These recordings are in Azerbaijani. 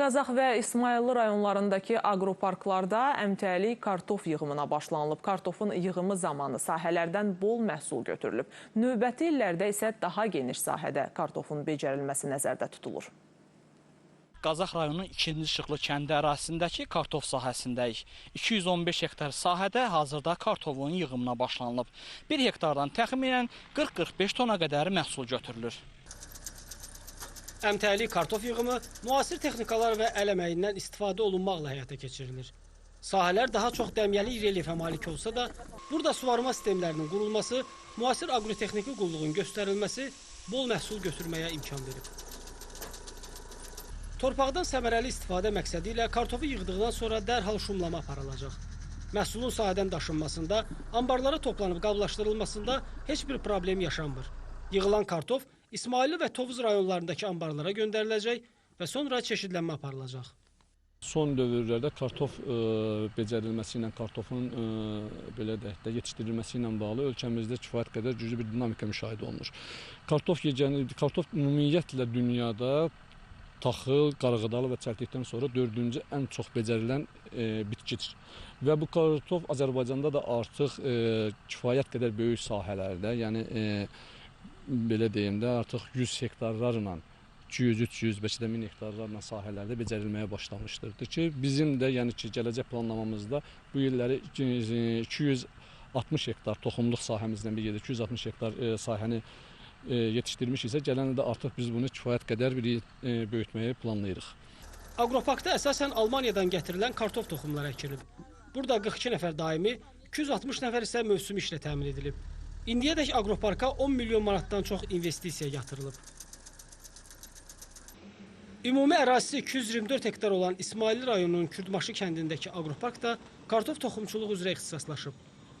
Qazax və İsmayıllı rayonlarındakı aqroparklarda əmtəli kartof yığımına başlanılıb. Kartofun yığımı zamanı sahələrdən bol məhsul götürülüb. Növbəti illərdə isə daha geniş sahədə kartofun becərilməsi nəzərdə tutulur. Qazax rayonunun 2-ci Şıqlı kəndi ərazisindəki kartof sahəsindəyik. 215 hektar sahədə hazırda kartofun yığımına başlanılıb. 1 hektardan təxminən 40-45 tona qədər məhsul götürülür. Əmtəli kartof yığımı müasir texnikalar və əl əməyindən istifadə olunmaqla həyata keçirilir. Sahələr daha çox dəmyəli relyefə malik olsa da, burada suvarma sistemlərinin qurulması, müasir aqrotexniki qulluğun göstərilməsi bol məhsul götürməyə imkan verib. Torpaqdan səmərəli istifadə məqsədi ilə kartofu yığdıqdan sonra dərhal şumlama aparılacaq. Məhsulun sahədən daşınmasında, ambarlara toplanıb qablaşdırılmasında heç bir problem yaşanmır. Yığılan kartof İsmailli və Tovuz rayonlarındakı ambarlara göndəriləcək və sonra çeşidlənmə aparılacaq. Son dövrlərdə kartof ə, becərilməsi ilə, kartofun ə, belə deyək də yetişdirilməsi ilə bağlı ölkəmizdə kifayət qədər güclü bir dinamika müşahidə olunur. Kartof yegəni, kartof ümumiyyətlə dünyada taxıl, qarğıdalı və çəltikdən sonra dördüncü ən çox becərilən e, bitkidir. Və bu kartof Azərbaycanda da artıq e, kifayət qədər böyük sahələrdə, yəni e, belə deyim də artıq 100 hektarlarla 200, 300, bəlkə də 1000 hektarlarla sahələrdə becərilməyə başlamışdır ki, bizim də yəni ki, gələcək planlamamızda bu illəri 260 hektar toxumluq sahəmizdən bir yerdə 260 hektar e, sahəni e, yetişdirmiş isə gələn ildə artıq biz bunu kifayət qədər bir e, böyütməyi planlayırıq. Aqroparkda əsasən Almaniyadan gətirilən kartof toxumları əkilib. Burada 42 nəfər daimi, 260 nəfər isə mövsüm işlə təmin edilib. İndiyədək aqroparka 10 milyon manatdan çox investisiya yatırılıb. Ümumi ərazisi 224 hektar olan İsmailli rayonunun Kürdmaşı kəndindəki aqropark da kartof toxumçuluq üzrə ixtisaslaşıb.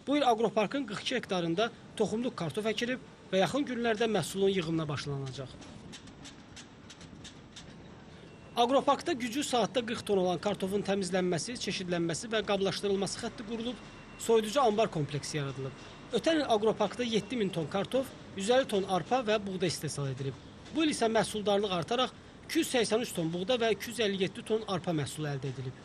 Bu il aqroparkın 42 hektarında toxumluq kartof əkilib və yaxın günlərdə məhsulun yığımına başlanacaq. Aqroparkda gücü saatda 40 ton olan kartofun təmizlənməsi, çeşidlənməsi və qablaşdırılması xətti qurulub, soyuducu ambar kompleksi yaradılıb. Ötən il aqroparkda 7000 ton kartof, 150 ton arpa və buğda istehsal edilib. Bu il isə məhsuldarlıq artaraq 283 ton buğda və 257 ton arpa məhsulu əldə edilib.